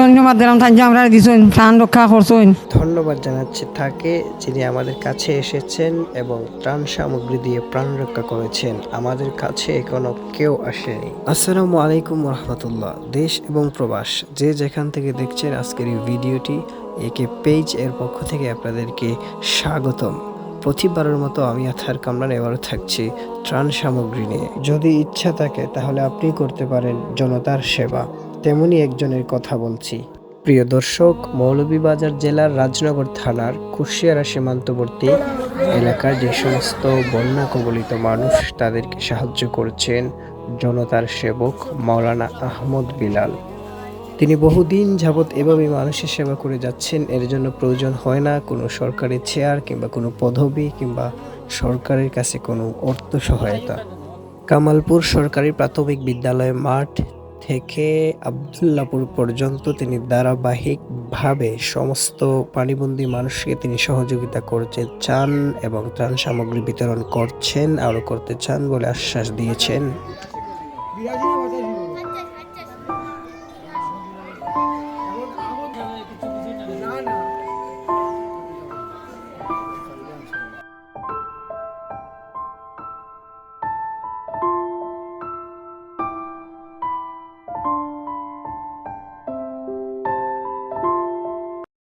ধন্যবাদ দিলাম তাই আমরা দিছেন, প্রাণ রক্ষা করছেন। ধন্যবাদ জানাচ্ছি তাকে যিনি আমাদের কাছে এসেছেন এবং ত্রাণ সামগ্রী দিয়ে প্রাণ রক্ষা করেছেন, আমাদের কাছে এখনও কেউ আসেনি। আসসালামু আলাইকুম রহমতুল্লাহ দেশ এবং প্রবাস, যে যেখান থেকে দেখছেন আজকের এই ভিডিওটি, একে পেজ এর পক্ষ থেকে আপনাদেরকে স্বাগতম। প্রতিবারের মতো আমি আথার কামরান এবারও থাকছি ত্রাণ সামগ্রী নিয়ে। যদি ইচ্ছা থাকে, তাহলে আপনি করতে পারেন জনতার সেবা। তেমনি একজনের কথা বলছি। প্রিয় দর্শক, মৌলভীবাজার জেলার রাজনগর থানার কুশিয়ারা সীমান্তবর্তী এলাকার যে সমস্ত বন্যা কবলিত মানুষ তাদেরকে সাহায্য করছেন জনতার সেবক মাওলানা আহমদ বিলাল। তিনি বহুদিন যাবৎ এভাবে মানুষের সেবা করে যাচ্ছেন, এর জন্য প্রয়োজন হয় না কোনো সরকারি চেয়ার কিংবা কোনো পদবি কিংবা সরকারের কাছে কোনো অর্থ সহায়তা। কামালপুর সরকারি প্রাথমিক বিদ্যালয় মাঠ থেকে আবদুল্লাপুর পর্যন্ত তিনি ধারাবাহিকভাবে সমস্ত পানিবন্দী মানুষকে তিনি সহযোগিতা করতে চান এবং ত্রাণ সামগ্রী বিতরণ করছেন, আরও করতে চান বলে আশ্বাস দিয়েছেন।